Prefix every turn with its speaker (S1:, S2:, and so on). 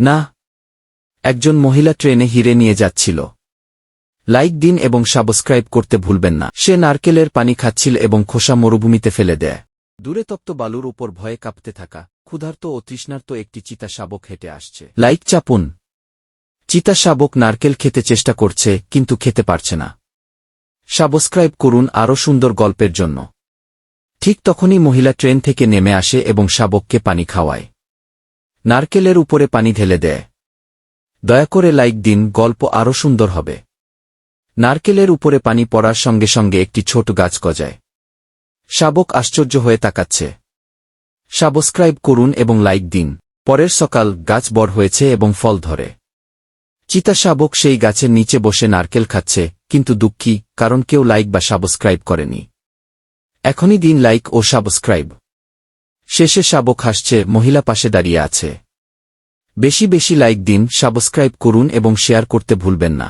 S1: না। একজন মহিলা ট্রেনে হিরে নিয়ে যাচ্ছিল। লাইক দিন এবং সাবস্ক্রাইব করতে ভুলবেন না। সে নারকেলের পানি খাচ্ছিল এবং খোসা মরুভূমিতে ফেলে দেয়। দূরে তপ্ত বালুর উপর ভয়ে কাঁপতে থাকা ক্ষুধার্ত ও তৃষ্ণার্ত একটি চিতা শাবক হেঁটে আসছে। লাইক চাপুন। চিতা শাবক নারকেল খেতে চেষ্টা করছে, কিন্তু খেতে পারছে না। সাবস্ক্রাইব করুন আরও সুন্দর গল্পের জন্য। ঠিক তখনই মহিলা ট্রেন থেকে নেমে আসে এবং শাবককে পানি খাওয়ায়। নারকেলের উপরে পানি ঢেলে দেয়। দয়া করে লাইক দিন, গল্প আরও সুন্দর হবে। নারকেলের উপরে পানি পড়ার সঙ্গে সঙ্গে একটি ছোট গাছ গজায়। শাবক আশ্চর্য হয়ে তাকাচ্ছে। সাবস্ক্রাইব করুন এবং লাইক দিন। পরের সকাল গাছ বড় হয়েছে এবং ফল ধরে। চিতা শাবক সেই গাছের নিচে বসে নারকেল খাচ্ছে, কিন্তু দুঃখী, কারণ কেউ লাইক বা সাবস্ক্রাইব করেনি। এখনই দিন লাইক ও সাবস্ক্রাইব। শেষে শাবক হাসছে, মহিলা পাশে দাঁড়িয়ে আছে। বেশি বেশি লাইক দিন, সাবস্ক্রাইব করুন এবং শেয়ার করতে ভুলবেন না।